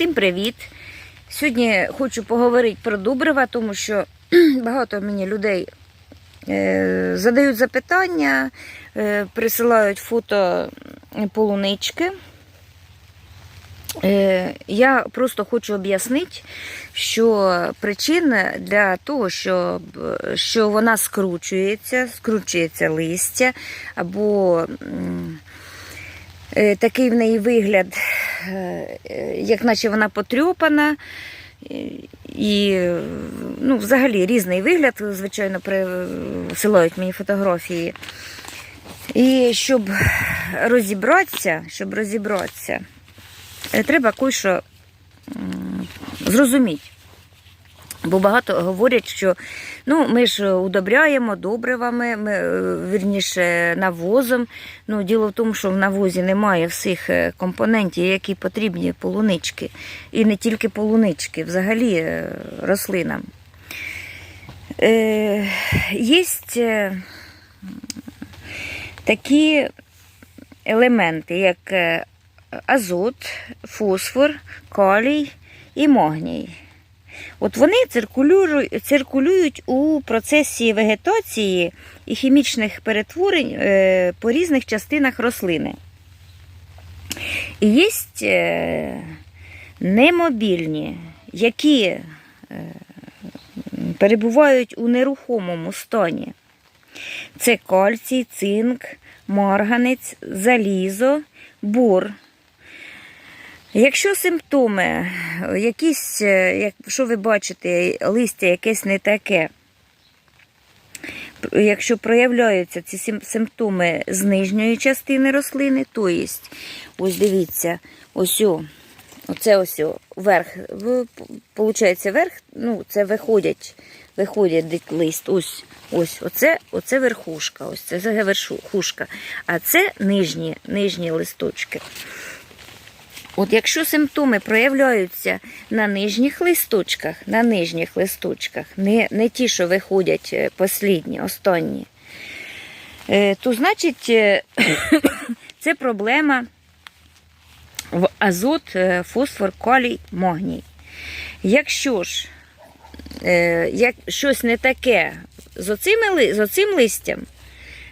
Всім привіт! Сьогодні хочу поговорити про добрива, тому що багато мені людей е, задають запитання, е, присилають фото полунички. Е, я просто хочу об'яснити, що причина для того, що, що вона скручується, скручується листя, або такий в неї вигляд, е, як наче вона потрьопана. І ну, взагалі різний вигляд, звичайно, присилають мені фотографії. І щоб розібратися, щоб розібратися, е, треба кое-що зрозуміти. Бо багато говорять, що ну, ми ж удобряємо добривами, ми, е, вірніше, навозом. Ну, діло в тому, що в навозі немає всіх е, компонентів, які потрібні полунички. І не тільки полунички, взагалі е, рослинам. Е, Є такі елементи, як азот, фосфор, калій і магній. От вони циркулюють, у процесі вегетації і хімічних перетворень е, по різних частинах рослини. І є е, немобільні, які е, перебувають у нерухомому стані. Це кальцій, цинк, марганець, залізо, бор. Якщо симптоми, якісь, е, якщо ви бачите, листя якесь не таке, якщо проявляються ці симптоми з нижньої частини рослини, то є, ось дивіться, ось оце ось о, верх, получається верх, ну це виходять, виходять лист, ось, ось, оце, оце верхушка, ось це верхушка, а це нижні, нижні листочки. От якщо симптоми проявляються на нижніх листочках, на нижніх листочках, не, не ті, що виходять е, послідні, останні, е, то значить е, це проблема в азот, фосфор, калій, магній. Якщо ж як щось не таке з оцими, ли- з оцим листям,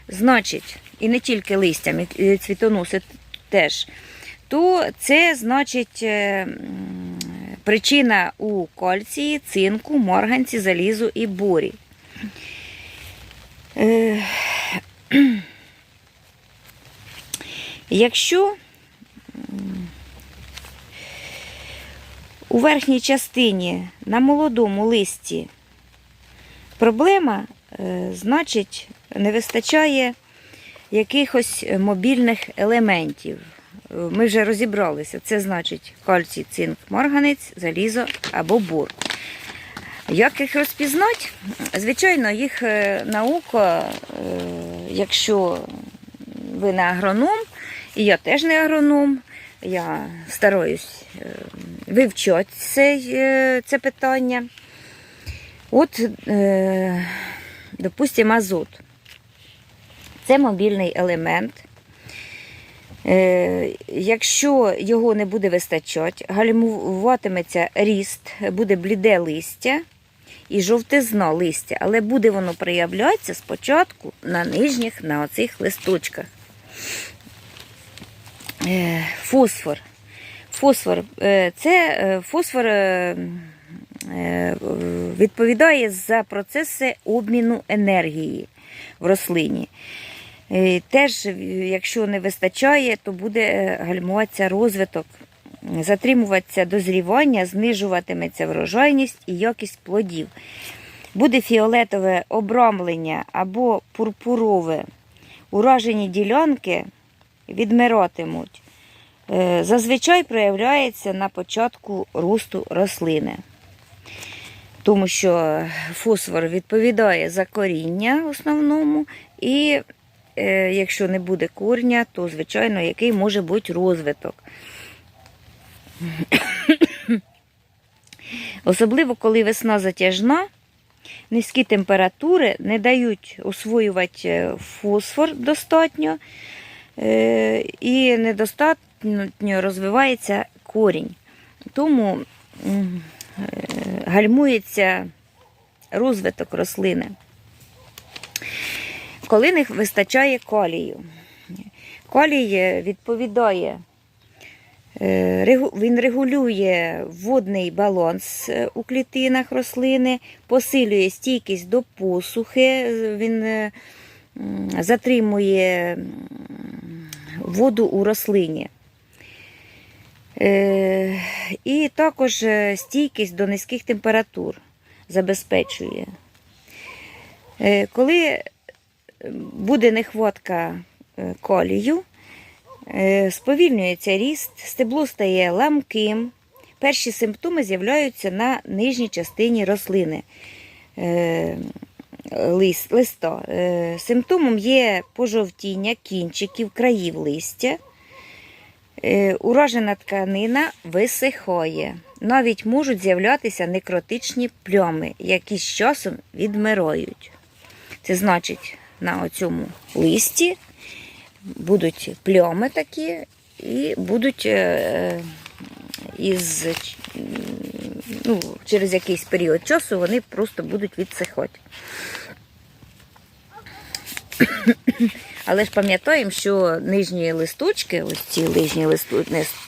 значить, і не тільки листям, і цвітоноси теж, то це значить е, причина у кальції, цинку, марганці, залізу і борі. Е, Якщо у верхній частині на молодому листі проблема, е, значить, не вистачає якихось мобільних елементів. Е, Ми вже розібралися. Це значить кальцій, цинк, марганець, залізо або бор. Як їх розпізнати? Звичайно, їх е, наука, е, якщо ви не агроном, і я теж не агроном, я стараюсь вивчати це, це питання. От, допустимо, азот. Це мобільний елемент. Е, Якщо його не буде вистачати, гальмуватиметься ріст, буде бліде листя і жовтизна листя, але буде воно проявлятися спочатку на нижніх, на оцих листочках. Е, Фосфор. Фосфор е, це фосфор відповідає за процеси обміну енергії в рослині. Е, Теж, е, якщо не вистачає, то буде е, гальмуватися розвиток, затримуватися дозрівання, знижуватиметься врожайність і якість плодів. Буде фіолетове обрамлення або пурпурове. Уражені ділянки відмиратимуть. Е, Зазвичай проявляється на початку росту рослини. Тому що фосфор відповідає за коріння основному, і якщо не буде корня, то, звичайно, який може бути розвиток. Особливо, коли весна затяжна, низькі температури не дають освоювати е, фосфор достатньо, е, і недостатньо розвивається корінь. тому е, гальмується розвиток рослини. Коли не вистачає калію. Калій е, відповідає, е, він регулює водний баланс е, у клітинах рослини, посилює стійкість до посухи, він затримує воду у рослині. І також стійкість до низьких температур забезпечує. Коли буде нехватка е, калію, е, сповільнюється ріст, стебло стає ламким. Перші симптоми з'являються на нижній частині рослини е, лис- листа. Симптомом є пожовтіння кінчиків, країв листя. Уражена тканина висихає. Навіть можуть з'являтися некротичні плями, які з часом відмирають. Це значить, на цьому листі будуть плями такі, і будуть е, із, ну, через якийсь період часу вони просто будуть відсихати. Але ж пам'ятаємо, що нижні листочки, ось ці нижні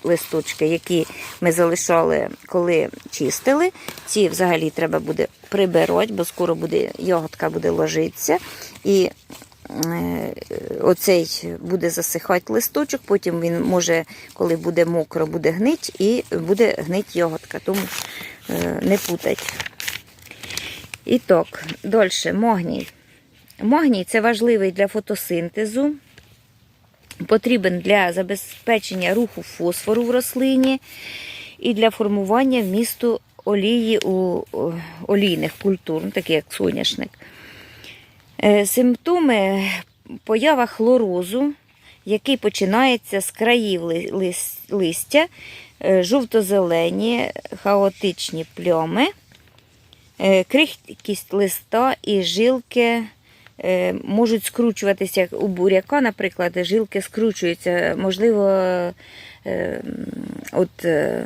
листочки, які ми залишали, коли чистили, ці взагалі треба буде прибирати, бо скоро буде ягодка буде ложитися. І е, оцей буде засихати листочок, потім він може, коли буде мокро, буде гнить і буде гнить ягодка, тому е, не путать. І так, далі, магній. Магній це важливий для фотосинтезу, потрібен для забезпечення руху фосфору в рослині і для формування вмісту олії у олійних культур, ну, такі як соняшник. Е, Симптоми поява хлорозу, який починається з країв листя, е, жовто-зелені, хаотичні плями, е, крихкість листа і жилки можуть скручуватися у буряка, наприклад, жилки скручуються. Можливо, е, от е,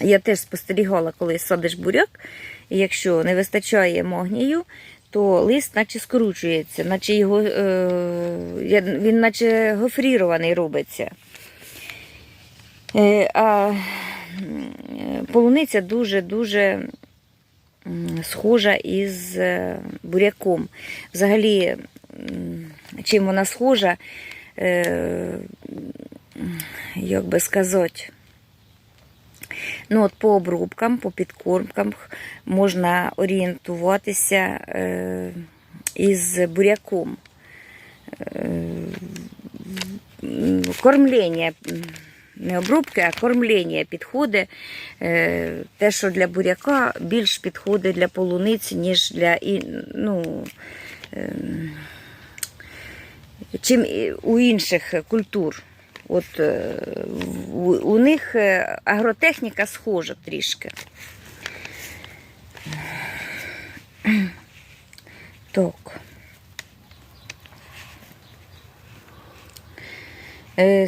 я теж спостерігала, коли садиш буряк, і якщо не вистачає магнію, то лист наче скручується, наче його, е, він наче гофрірований робиться. Е, а полуниця дуже-дуже схожа із е, буряком. Взагалі, чим вона схожа, е, як би сказати, ну, от по обробкам, по підкормкам можна орієнтуватися е, із буряком. Кормлення, не обробки, а кормлення підходить. Е, Те, що для буряка більш підходить для полуниці, ніж для ну, ем, чим у інших культур. От е, у, них е, агротехніка схожа трішки. Так.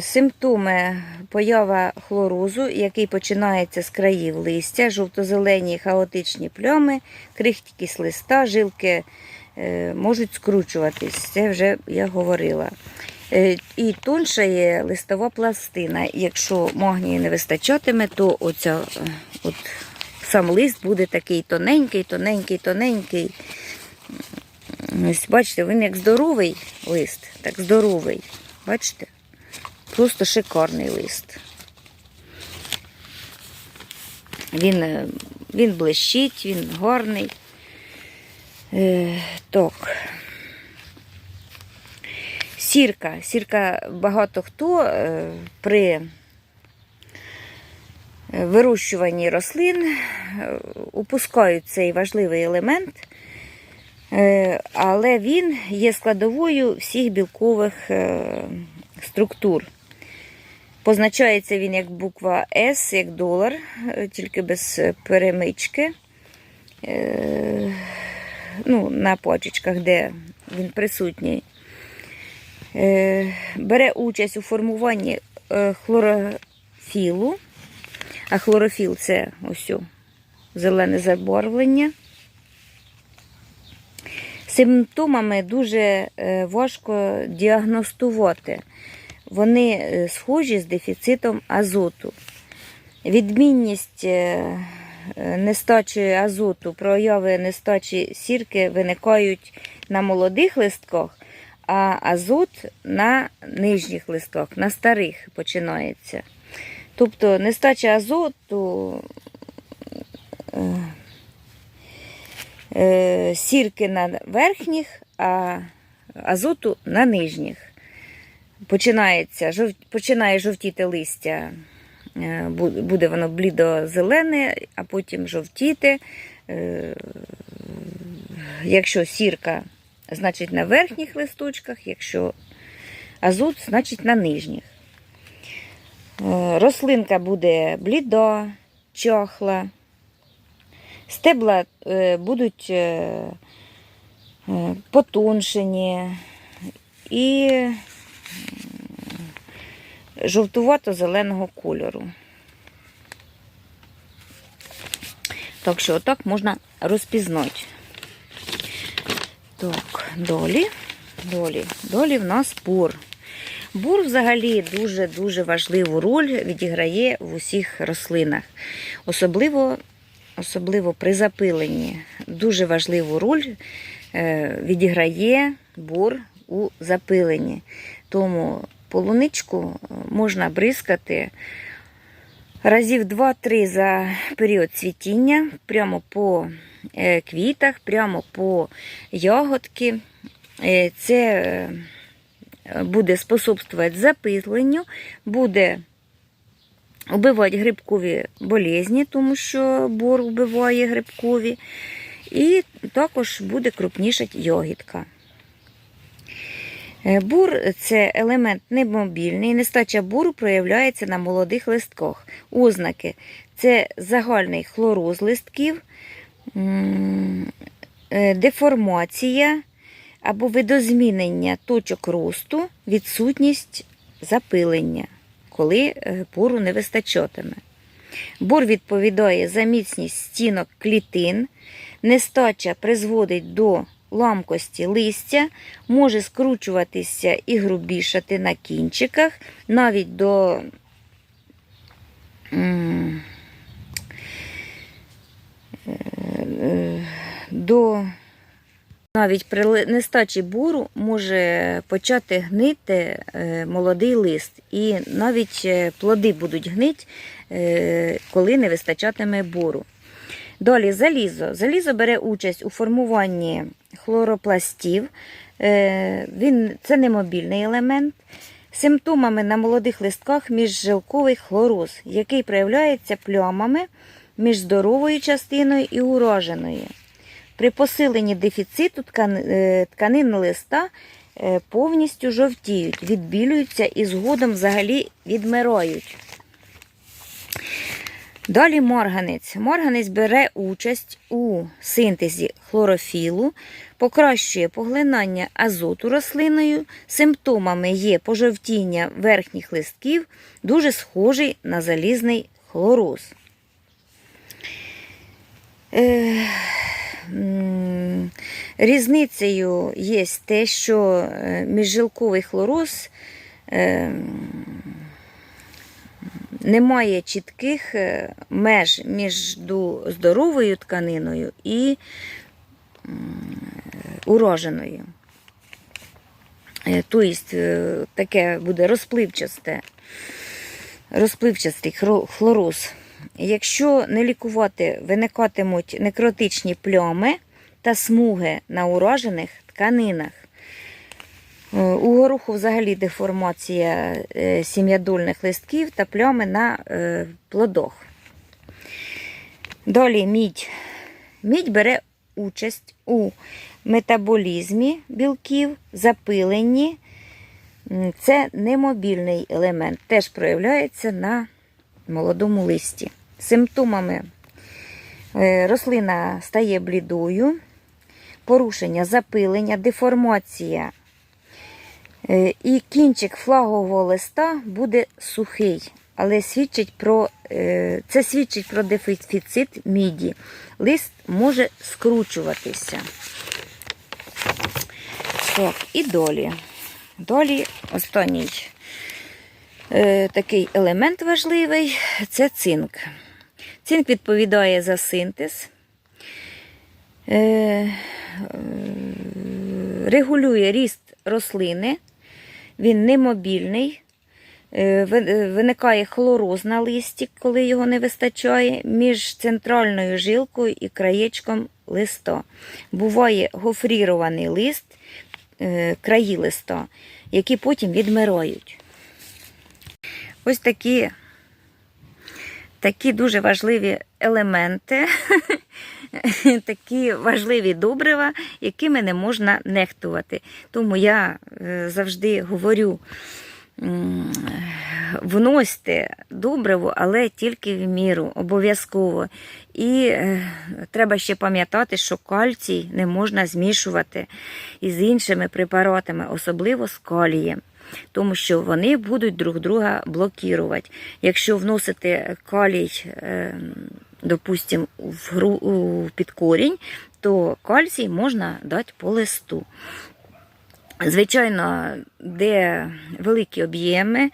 Симптоми поява хлорозу, який починається з країв листя, жовто-зелені хаотичні плями, крихкість листа, жилки е, можуть скручуватись. Це вже я говорила. Е, І тонша є листова пластина. Якщо магнію не вистачатиме, то оця, е, от, сам лист буде такий тоненький, тоненький, тоненький. Ось бачите, він як здоровий лист, так здоровий. Бачите? Просто шикарний лист. Він, е, він блищить, він гарний. Е, так. Сірка. Сірка багато хто е, при е, вирощуванні рослин е, упускають цей важливий елемент, е, але він є складовою всіх білкових е, структур. Позначається він як буква С, як долар, е, тільки без е, перемички. Е, Ну, на почечках, де він присутній. Бере участь у формуванні хлорофілу, А хлорофіл це ось зелене забарвлення. Симптомами дуже важко діагностувати. Вони е, схожі з дефіцитом азоту. Відмінність е, е, нестачі азоту, прояви нестачі сірки виникають на молодих листках, а азот на нижніх листках, на старих починається. Тобто нестача азоту, сірки на верхніх, а азоту на нижніх. Починається, жов, починає жовтіти листя, е, буде воно блідо-зелене, а потім жовтіти. Е, Якщо сірка, значить на верхніх листочках, якщо азот, значить на нижніх. Е, Рослинка буде бліда, чахла. Стебла будуть потоншені і жовтувато-зеленого кольору. Так що отак можна розпізнати. Так, долі, долі, долі в нас бур. Бур взагалі дуже-дуже важливу роль відіграє в усіх рослинах. Особливо, особливо при запиленні. Дуже важливу роль е, відіграє бур у запиленні. Тому полуничку можна бризкати разів 2-3 за період цвітіння, прямо по е, квітах, прямо по ягодки. Е, Це е, буде способствувати запиленню, буде вбивати грибкові болезні, тому що бор вбиває грибкові, і також буде крупнішати ягідка. Е, Бур це елемент немобільний. Нестача буру проявляється на молодих листках. Ознаки це загальний хлороз листків, е, деформація або видозмінення точок росту, відсутність запилення, коли е, буру не вистачатиме. Бур відповідає за міцність стінок клітин, нестача призводить до ламкості листя, може скручуватися і грубішати на кінчиках, навіть до до навіть при нестачі буру може почати гнити е, молодий лист, і навіть е, плоди будуть гнити, е, коли не вистачатиме буру. Далі залізо. Залізо бере участь у формуванні хлоропластів. Е, Він, це немобільний елемент. Симптомами на молодих листках міжжилковий хлороз, який проявляється плямами між здоровою частиною і ураженою. При посиленні дефіциту е, тканин листа е, повністю жовтіють, відбілюються і згодом взагалі відмирають. Далі марганець. Марганець бере участь у синтезі хлорофілу, покращує поглинання азоту рослиною. Симптомами є пожовтіння верхніх листків, дуже схожий на залізний хлороз. Е, Різницею є те, що е, міжжилковий хлороз е, немає чітких е, меж між здоровою тканиною і м, ураженою. Е, Тобто е, таке буде розпливчасте, розпливчастий хлороз. Якщо не лікувати, виникатимуть некротичні плями та смуги на уражених тканинах. Е, У гороху взагалі деформація е, сім'ядольних листків та плями на е, плодах. Далі мідь. Мідь бере участь у метаболізмі білків, запиленні. Це немобільний елемент, теж проявляється на молодому листі. Симптомами рослина стає блідою, порушення запилення, деформація. Е, І кінчик флагового листа буде сухий. але свідчить про, е, це свідчить про дефіцит міді. Лист може скручуватися. Так, і долі. Долі останній е, такий елемент важливий це цинк. Цинк відповідає за синтез, регулює ріст рослини, він немобільний, е, е, виникає хлороз на листі, коли його не вистачає, між центральною жилкою і краєчком листа. Буває гофрірований лист, е, краї листа, які потім відмирають. Ось такі, такі дуже важливі елементи, такі важливі добрива, якими не можна нехтувати. Тому я е, завжди говорю. Вносьте добриво, але тільки в міру, обов'язково. І е, треба ще пам'ятати, що кальцій не можна змішувати із іншими препаратами, особливо з калієм, тому що вони будуть друг друга блокувати. Якщо вносити калій, е, допустимо, в гру, у- під корінь, то кальцій можна дати по листу. Звичайно, де великі об'єми,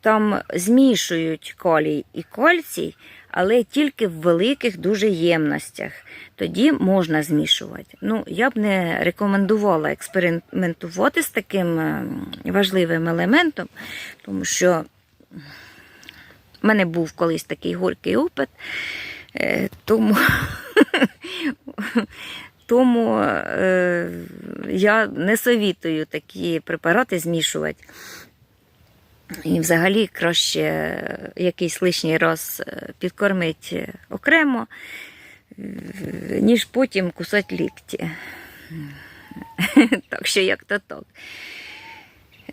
там змішують калій і кальцій, але тільки в великих дуже ємностях. Тоді можна змішувати. Ну, я б не рекомендувала експериментувати з таким е, важливим елементом, тому що в мене був колись такий горький опит, е, тому, тому е, я не совітую такі препарати змішувати. І взагалі краще якийсь лишній раз е, підкормити окремо, ніж потім кусати лікті. Так що як то так.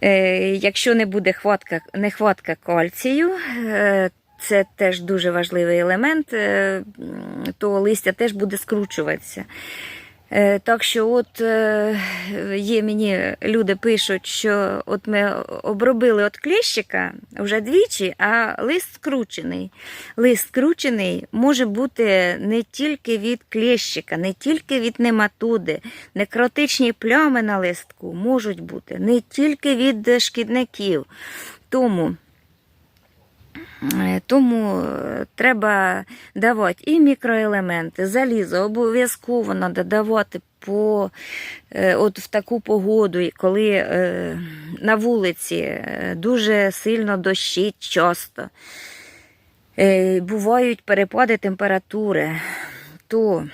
Е, Якщо не буде хватка, нехватка кальцію, е, це теж дуже важливий елемент, е, то листя теж буде скручуватися. Е, Так що, от е, є мені люди пишуть, що от ми обробили от кліщика вже двічі, а лист скручений. Лист скручений може бути не тільки від кліщика, не тільки від нематоди. Некротичні плями на листку можуть бути не тільки від шкідників. Тому Тому е, треба давати і мікроелементи, залізо обов'язково треба давати по, е, от в таку погоду, коли е, на вулиці е, дуже сильно дощить часто. Е, Бувають перепади температури, то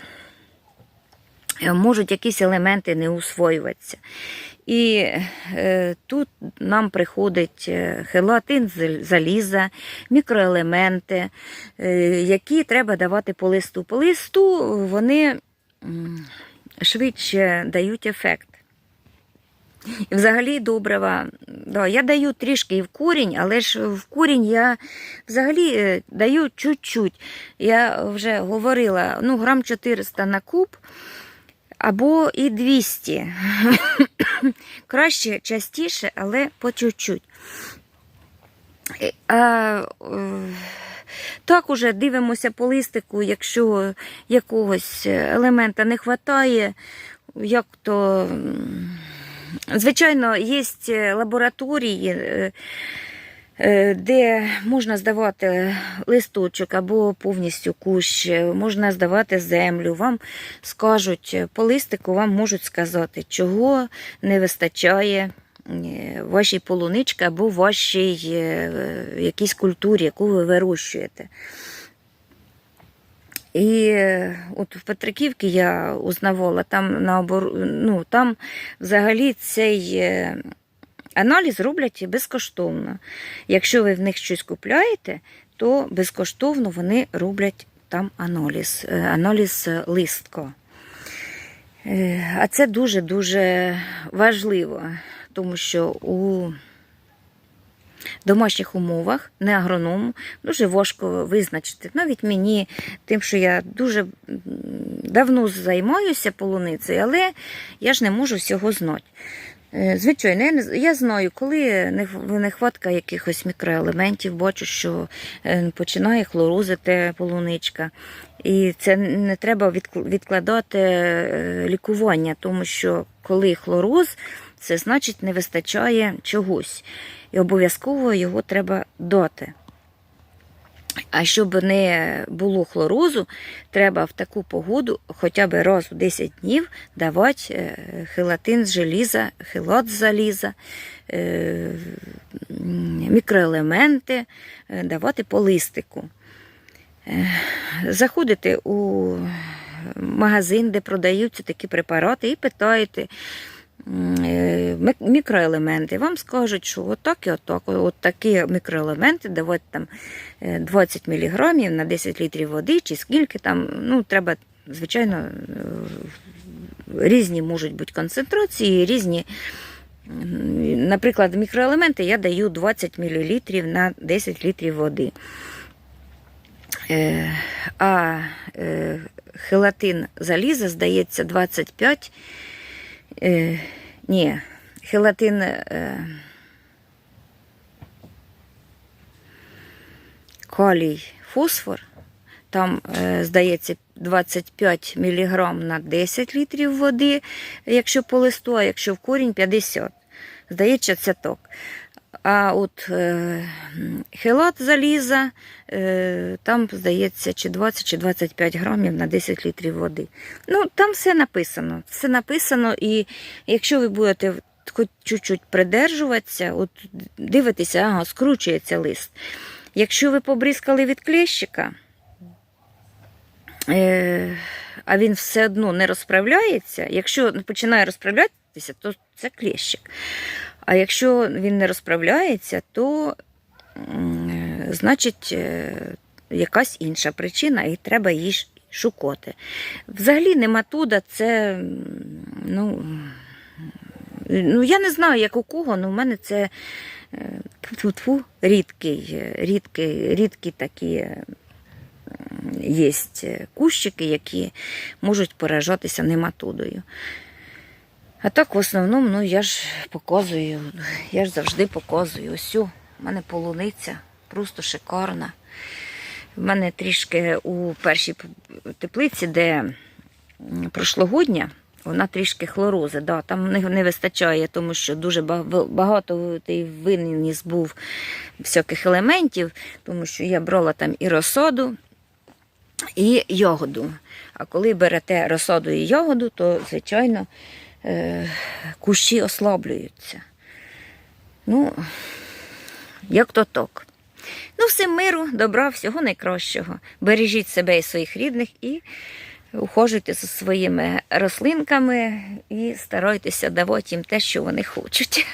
е, можуть якісь елементи не усвоюватися. І е, тут нам приходить е, хелатин заліза, мікроелементи, е, які треба давати по листу. По листу вони швидше дають ефект. І взагалі добрива. Да, я даю трішки і в корінь, але ж в корінь я взагалі е, даю чуть-чуть. Я вже говорила, ну, грам 400 на куб або і 200. Краще частіше, але по чуть-чуть. Е, е, так уже дивимося по листику, якщо якогось елемента не вистачає, як то. Звичайно, є лабораторії, е, е, де можна здавати листочок або повністю кущ, е, можна здавати землю. Вам скажуть е, по листику, вам можуть сказати, чого не вистачає е, вашій полуничці або вашій е, якійсь культурі, яку ви вирощуєте. І е, от в Петриківці я узнавала, там наобор... ну, там взагалі цей е, аналіз роблять безкоштовно. Якщо ви в них щось купляєте, то безкоштовно вони роблять там аналіз, е, аналіз листка. Е, А це дуже-дуже важливо, тому що у домашніх умовах, не агроном, дуже важко визначити. Навіть мені, тим, що я дуже давно займаюся полуницею, але я ж не можу всього знати. Е, Звичайно, я, знаю, коли нехватка якихось мікроелементів, бачу, що е, починає хлорозити полуничка. І це не треба відкладати е, лікування, тому що коли хлороз, це значить не вистачає чогось. І обов'язково його треба дати. А щоб не було хлорозу, треба в таку погоду хоча б раз у 10 днів давати е, хелатин з желіза, хелат з заліза, е, мікроелементи, е, давати по листику. Заходите у магазин, де продаються такі препарати, і питаєте мікроелементи. Вам скажуть, що отак і отак, от такі мікроелементи, давати там е, 20 мг на 10 літрів води, чи скільки там, ну, треба, звичайно, е, різні можуть бути концентрації, різні. Наприклад, мікроелементи я даю 20 мл на 10 літрів води. Е, А е, хелатин заліза, здається, 25. Е, Ні, хелатин. е, Калій, фосфор. Там, е, здається, 25 мг на 10 літрів води, якщо по листу, а якщо в корінь 50. Здається, це так. А от е, хелат заліза, е, там, здається, чи 20, чи 25 грамів на 10 літрів води. Ну, там все написано. Все написано, і якщо ви будете хоч чуть-чуть придержуватися, от дивитеся, ага, скручується лист. Якщо ви побризкали від клещика, е, а він все одно не розправляється, якщо починає розправлятися, то це клещик. А якщо він не розправляється, то е, значить е, якась інша причина, і треба її шукати. Взагалі нематуда це, ну, ну я не знаю, як у кого, але в мене це тьфу-тьфу, рідкий, е, рідкий, рідкі такі е, є кущики, які можуть поражатися нематодою. А так, в основному, ну я ж показую, я ж завжди показую. Ось у мене полуниця просто шикарна. В мене трішки у першій теплиці, де прошлогодня, вона трішки хлорози. Да, там не, вистачає, тому що дуже багато той виніс був всяких елементів, тому що я брала там і розсаду, і ягоду. А коли берете розсаду і ягоду, то, звичайно, кущі ослаблюються. Ну, як то так. Ну, всім миру, добра, всього найкращого. Бережіть себе і своїх рідних і ухожуйте за своїми рослинками і старайтеся давати їм те, що вони хочуть.